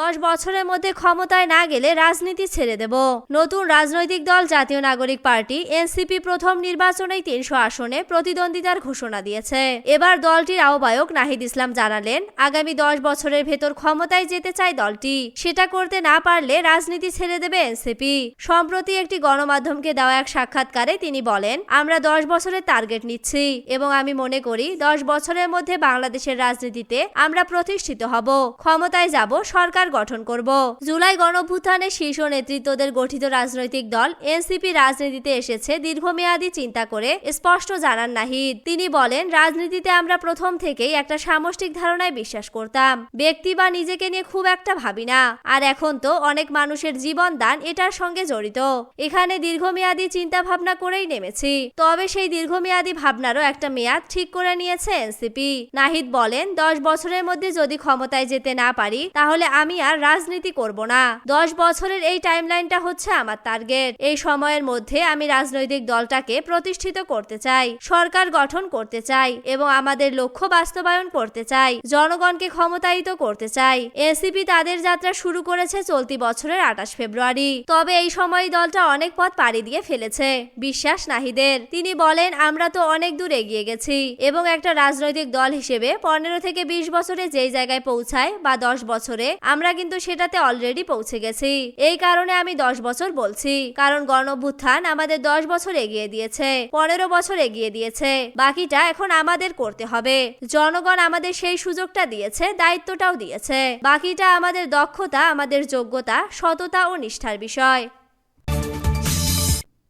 দশ বছরের মধ্যে ক্ষমতায় না গেলে রাজনীতি ছেড়ে দেব। নতুন রাজনৈতিক দল, জাতীয় নাগরিক পার্টি, এনসিপি প্রথম নির্বাচনেই তিনশো আসনে প্রতিদ্বন্দ্বিতার ঘোষণা দিয়েছে। এবার দলটির আহ্বায়ক নাহিদ ইসলাম জানালেন, আগামী দশ বছরের ভেতর ক্ষমতায় যেতে চায় দলটি। সেটা করতে না পারলে রাজনীতি ছেড়ে দেবে এনসিপি। সম্প্রতি একটি গণমাধ্যমকে দেওয়া এক সাক্ষাৎকারে তিনি বলেন, আমরা দশ বছরের টার্গেট নিচ্ছি এবং আমি মনে করি দশ বছরের মধ্যে বাংলাদেশের রাজনীতিতে আমরা প্রতিষ্ঠিত হব। ক্ষমতায় যাব সরকার গঠন করব। জুলাই গণভ্যুত্থানে শীর্ষ নেতৃত্বদের গঠিত রাজনৈতিক দল এনসিপি রাজনীতিতে এসেছে দীর্ঘমেয়াদী চিন্তা করে, স্পষ্ট জানান নাহিদ। তিনি বলেন, রাজনীতিতে আমরা প্রথম থেকেই একটা সামষ্টিক ধারণায় বিশ্বাস করতাম। ব্যক্তি বা নিজেকে নিয়ে খুব একটা ভাবি না। আর এখন তো অনেক মানুষের জীবন দান এটার সঙ্গে জড়িত। এখানে দীর্ঘমেয়াদী চিন্তা ভাবনা করেই নেমেছি। তবে সেই দীর্ঘমেয়াদী ভাবনারও একটা মেয়াদ ঠিক করে নিয়েছে এনসিপি। নাহিদ বলেন, দশ বছরের মধ্যে যদি ক্ষমতায় যেতে না পারি, তাহলে আমি আর রাজনীতি করব না। দশ বছরের এই টাইমলাইনটা হচ্ছে আমার টার্গেট। এই সময়ের মধ্যে আমি রাজনৈতিক দলটাকে প্রতিষ্ঠিত করতে চাই, সরকার গঠন করতে চাই এবং আমাদের লক্ষ্য বাস্তবায়ন করতে চাই, জনগণকে ক্ষমতায়িত করতে চাই। এনসিপি তাদের যাত্রা শুরু করেছে চলতি বছরের আঠাশ ফেব্রুয়ারি। তবে এই সময় দলটা অনেক পথ পাড়ি দিয়ে ফেলেছে, বিশ্বাস নাহিদের। তিনি বলেন, আমরা তো অনেক দূর এগিয়ে গেছি এবং একটা রাজনৈতিক দল হিসেবে পনেরো থেকে বিশ বছরে যেই জায়গায় পৌঁছায় বা দশ বছরে আমরা কিন্তু সেটাতে অলরেডি পৌঁছে গেছি। এই কারণে আমি দশ বছর বলছি। কারণ গণভ্যুত্থান আমাদের দশ বছর এগিয়ে দিয়েছে, পনেরো বছর এগিয়ে দিয়েছে। বাকিটা এখন আমাদের করতে হবে। জনগণ আমাদের সেই সুযোগটা দিয়েছে, দায়িত্বটাও দিয়েছে। বাকিটা আমাদের দক্ষতা, আমাদের যোগ্যতা, সততা ও নিষ্ঠার বিষয়।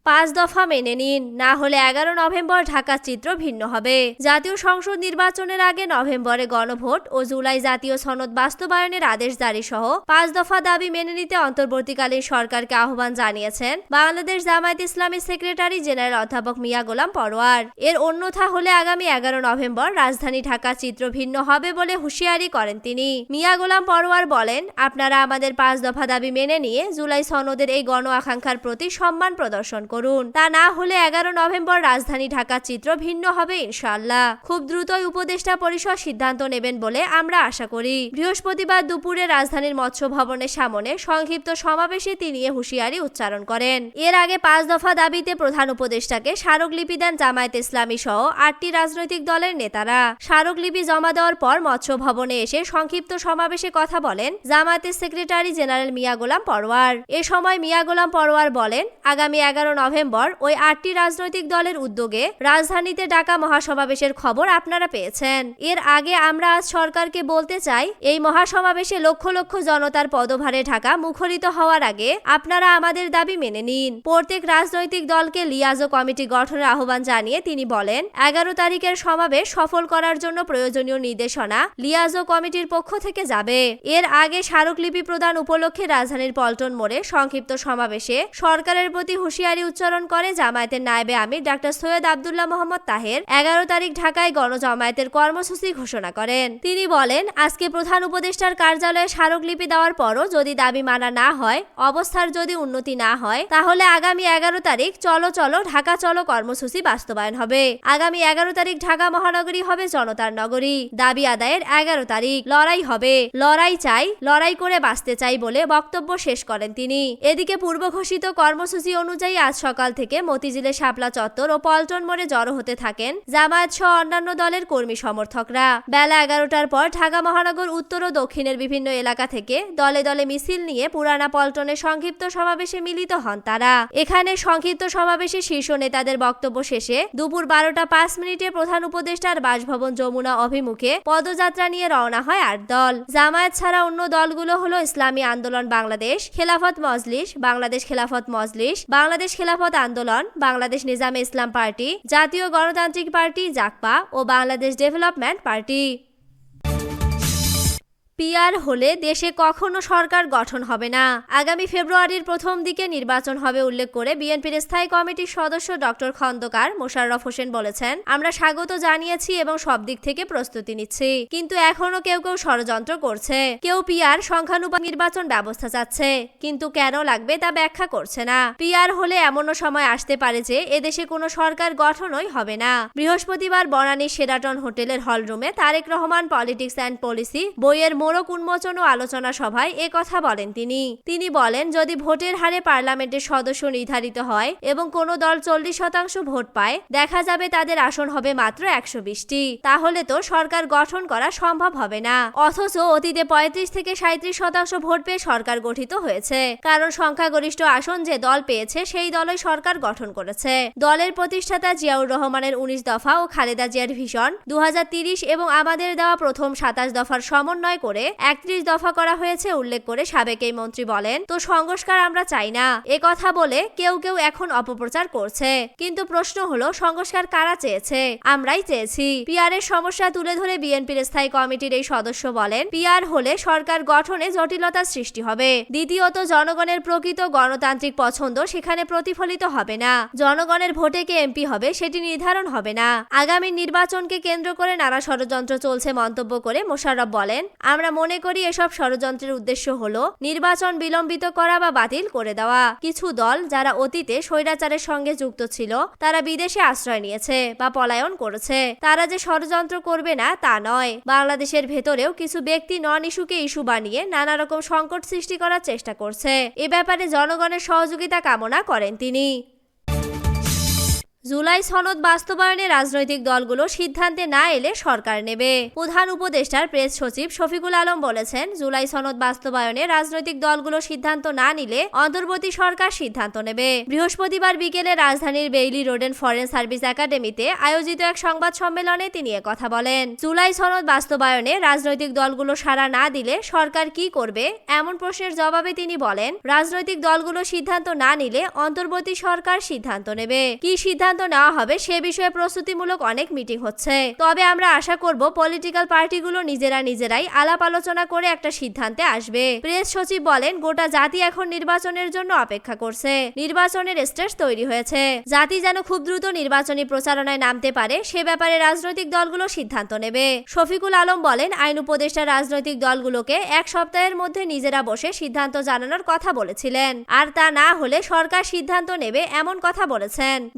পাঁচ দফা মেনে নিন। না হলে এগারো নভেম্বর ঢাকার চিত্র ভিন্ন হবে। জাতীয় সংসদ নির্বাচনের আগে নভেম্বরে গণভোট ও জুলাই জাতীয় সনদ বাস্তবায়নের আদেশ জারি সহ পাঁচ দফা দাবি মেনে নিতে অন্তর্বর্তীকালীন সরকারকে আহ্বান জানিয়েছেন বাংলাদেশ জামায়াত ইসলামী সেক্রেটারি জেনারেল অধ্যাপক মিয়া গোলাম পরোয়ার। এর অন্যথা হলে আগামী এগারো নভেম্বর রাজধানী ঢাকার চিত্র ভিন্ন হবে বলে হুঁশিয়ারি করেন তিনি। মিয়া গোলাম পরোয়ার বলেন, আপনারা আমাদের পাঁচ দফা দাবি মেনে নিয়ে জুলাই সনদের এই গণ আকাঙ্ক্ষার প্রতি সম্মান প্রদর্শন করুন। তা না হলে এগারো নভেম্বর রাজধানী ঢাকার চিত্র ভিন্ন হবে ইনশাল্লাহ খুব দ্রুতই উপদেষ্টা পরিষদ সিদ্ধান্ত নেবেন বলে আমরা আশা করি। বৃহস্পতিবার দুপুরে রাজধানীর মৎস্য ভবনের সামনে সংক্ষিপ্ত সমাবেশে তিনি হুঁশিয়ারি উচ্চারণ করেন। এর আগে পাঁচ দফা দাবিতে প্রধান উপদেষ্টাকে স্মারকলিপি দেন জামায়াত ইসলামী সহ আটটি রাজনৈতিক দলের নেতারা। স্মারকলিপি জমা দেওয়ার পর মৎস্য ভবনে এসে সংক্ষিপ্ত সমাবেশে কথা বলেন জামায়াতের সেক্রেটারি জেনারেল মিয়া গোলাম পরোয়ার। এ সময় মিয়া গোলাম পরোয়ার বলেন, আগামী এগারো নভেম্বর ওই আটটি রাজনৈতিক দলের উদ্যোগে রাজধানীতে ডাকা মহাসমাবেশের খবর আপনারা পেয়েছেন। এর আগে আমরা আজ সরকারকে বলতে চাই, এই মহাসমাবেশে লক্ষ লক্ষ জনতার পদভারে ঢাকা মুখরিত হওয়ার আগে আপনারা আমাদের দাবি মেনে নিন। প্রত্যেক রাজনৈতিক দলকে লিয়াজো কমিটি গঠনের আহ্বান জানিয়ে তিনি বলেন, এগারো তারিখের সমাবেশ সফল করার জন্য প্রয়োজনীয় নির্দেশনা লিয়াজো কমিটির পক্ষ থেকে যাবে। এর আগে স্মারকলিপি প্রদান উপলক্ষে রাজধানীর পল্টন মোড়ে সংক্ষিপ্ত সমাবেশে সরকারের প্রতি হুঁশিয়ারি উচ্চারণ করে জামায়াতের নায়েবে আমির ডাক্তার সৈয়দ আবদুল্লাহ মোহাম্মদ তাহের। এগারো তারিখ ঢাকায় গণজামায়াতের কর্মসূচি ঘোষণা করেন। তিনি বলেন, আজকে প্রধান উপদেষ্টার কার্যালয়ে স্মারকলিপি দেওয়ার পরও যদি দাবি মানা না হয়, অবস্থার যদি উন্নতি না হয়, তাহলে আগামী এগারো তারিখ চলো চলো ঢাকা চলো কর্মসূচি বাস্তবায়ন হবে। আগামী এগারো তারিখ ঢাকা মহানগরী হবে জনতার নগরী। দাবি আদায়ের এগারো তারিখ। লড়াই হবে। লড়াই চাই, লড়াই করে বাঁচতে চাই বলে বক্তব্য শেষ করেন তিনি। এদিকে পূর্ব ঘোষিত কর্মসূচি অনুযায়ী আজ সকাল থেকে মতিঝিলের শাপলা চত্বর ও পল্টন মোড়ে জড়ো হতে থাকেন জামায়াত সহ অন্যান্য দলের কর্মী সমর্থকরা। বেলা এগারোটার পর ঢাকা মহানগর উত্তর ও দক্ষিণের বিভিন্ন এলাকা থেকে দলে দলে মিছিল নিয়ে পুরানা পল্টনে সংক্ষিপ্ত সমাবেশে মিলিত হন তারা। এখানে সংক্ষিপ্ত সমাবেশে শীর্ষ নেতাদের বক্তব্য শেষে দুপুর বারোটা পাঁচ মিনিটে প্রধান উপদেষ্টার বাসভবন যমুনা অভিমুখে পদযাত্রা নিয়ে রওনা হয় আট দল। জামায়াত ছাড়া অন্য দলগুলো হলো ইসলামী আন্দোলন বাংলাদেশ, খেলাফত মজলিস, বাংলাদেশ খেলাফত মজলিস, বাংলাদেশ খেলাফত আন্দোলন বাংলাদেশ নিজামে ইসলাম পার্টি জাতীয় গণতান্ত্রিক পার্টি জাকপা ও বাংলাদেশ ডেভেলপমেন্ট পার্টি। পিয়ার হলে দেশে কখনো সরকার গঠন হবে না। আগামী ফেব্রুয়ারির প্রথম দিকে নির্বাচন হবে উল্লেখ করে বিএনপির স্থায়ী কমিটির সদস্য ডক্টর খন্দকার মোশাররফ হোসেন বলেছেন, আমরা স্বাগত জানিয়েছি এবং সব দিক থেকে প্রস্তুতি নিচ্ছি। কিন্তু এখনও কেউ কেউ ষড়যন্ত্র করছে। কেউ পিয়ার সংখ্যানুপাত নির্বাচন ব্যবস্থা চাচ্ছে, কিন্তু কেন লাগবে তা ব্যাখ্যা করছে না। পিয়ার হলে এমনও সময় আসতে পারে যে এদেশে কোনো সরকার গঠনই হবে না। বৃহস্পতিবার বনানী সেরাটন হোটেলের হলরুমে Tarique Rahman politics and policy বইয়ের মোড় মোড়ক উন্মোচন ও আলোচনা সভায় এ কথা বলেন তিনি। তিনি বলেন, যদি ভোটের হারে পার্লামেন্টের সদস্য নির্ধারিত হয় এবং কোনো দল চল্লিশ শতাংশ ভোট পায়, দেখা যাবে তাদের আসন হবে মাত্র একশো বিশটি। তাহলে তো সরকার গঠন করা সম্ভব হবে না। অথচ অতীতে পঁয়ত্রিশ থেকে সাঁত্রিশ শতাংশ ভোট পেয়ে সরকার গঠিত হয়েছে। কারণ সংখ্যাগরিষ্ঠ আসন যে দল পেয়েছে, সেই দলই সরকার গঠন করেছে। দলের প্রতিষ্ঠাতা জিয়াউর রহমানের উনিশ দফা ও খালেদা জিয়ার ভিশন দু এবং আমাদের দেওয়া প্রথম সাতাশ দফার সমন্বয় করে একত্রিশ দফা করা হয়েছে উল্লেখ করে সাবেক এই মন্ত্রী বলেন, তো সংস্কার আমরা চাই না। এ কথা বলে কেউ কেউ এখন অপপ্রচার করছে। কিন্তু প্রশ্ন হলো, সংস্কার কারা চেয়েছে? আমরাই চেয়েছি। পিআর এর সমস্যা তুলে ধরে বিএনপির স্থায়ী কমিটির এই সদস্য বলেন, পিআর হলে সরকার গঠনে জটিলতার সৃষ্টি হবে। দ্বিতীয়ত, জনগণের প্রকৃত গণতান্ত্রিক পছন্দ সেখানে প্রতিফলিত হবে না। জনগণের ভোটে কে এমপি হবে সেটি নির্ধারণ হবে না। আগামী নির্বাচনকে কেন্দ্র করে নানা ষড়যন্ত্র চলছে মন্তব্য করে মোশাররফ বলেন, আমরা মনে করি এসব ষড়যন্ত্রের উদ্দেশ্য হল নির্বাচন বিলম্বিত করা বা বাতিল করে দেওয়া। কিছু দল যারা অতীতে স্বৈরাচারের সঙ্গে যুক্ত ছিল, তারা বিদেশে আশ্রয় নিয়েছে বা পলায়ন করেছে। তারা যে ষড়যন্ত্র করবে না, তা নয়। বাংলাদেশের ভেতরেও কিছু ব্যক্তি নন ইস্যুকে ইস্যু বানিয়ে নানা রকম সংকট সৃষ্টি করার চেষ্টা করছে। এ ব্যাপারে জনগণের সহযোগিতা কামনা করেন তিনি। জুলাই সনদ বাস্তবায়নে রাজনৈতিক দলগুলো সিদ্ধান্তে না এলে সরকার নেবে। প্রধান উপদেষ্টার প্রেস সচিব শফিকুল আলম বলেছেন, জুলাই সনদ বাস্তবায়নে রাজনৈতিক দলগুলো সিদ্ধান্ত না নিলে অন্তর্বর্তী সরকার সিদ্ধান্ত নেবে। বৃহস্পতিবার বিকেলে রাজধানীর বেইলি রোডেন ফরেন সার্ভিস একাডেমিতে আয়োজিত এক সংবাদ সম্মেলনে তিনি কথা বলেন। জুলাই সনদ বাস্তবায়নে রাজনৈতিক দলগুলো সাড়া না দিলে সরকার কি করবে এমন প্রশ্নের জবাবে তিনি বলেন, রাজনৈতিক দলগুলো সিদ্ধান্ত না নিলে অন্তর্বর্তী সরকার সিদ্ধান্ত নেবে। কি সিদ্ধান্ত নেওয়া হবে, সে বিষয়ে প্রস্তুতিমূলক অনেক মিটিং হচ্ছে। তবে আমরা আশা করব, পলিটিক্যাল পার্টিগুলো নিজেরা নিজেরাই আলাপ আলোচনা করে একটা সিদ্ধান্তে আসবে। প্রেস সচিব বলেন, গোটা জাতি এখন নির্বাচনের জন্য অপেক্ষা করছে। নির্বাচনের স্টেজ তৈরি হয়েছে। জাতি যেন খুব দ্রুত নির্বাচনী প্রচারণায় নামতে পারে, সে ব্যাপারে রাজনৈতিক দলগুলো সিদ্ধান্ত নেবে। শফিকুল আলম বলেন, আইন উপদেষ্টা রাজনৈতিক দলগুলোকে এক সপ্তাহের মধ্যে নিজেরা বসে সিদ্ধান্ত জানানোর কথা বলেছিলেন। আর তা না হলে সরকার সিদ্ধান্ত নেবে, এমন কথা বলেছেন।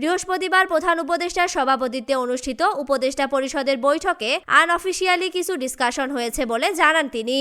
বৃহস্পতিবার প্রধান উপদেষ্টার সভাপতিত্বে অনুষ্ঠিত উপদেষ্টা পরিষদের বৈঠকে আনঅফিসিয়ালি কিছু ডিসকাশন হয়েছে বলে জানান তিনি।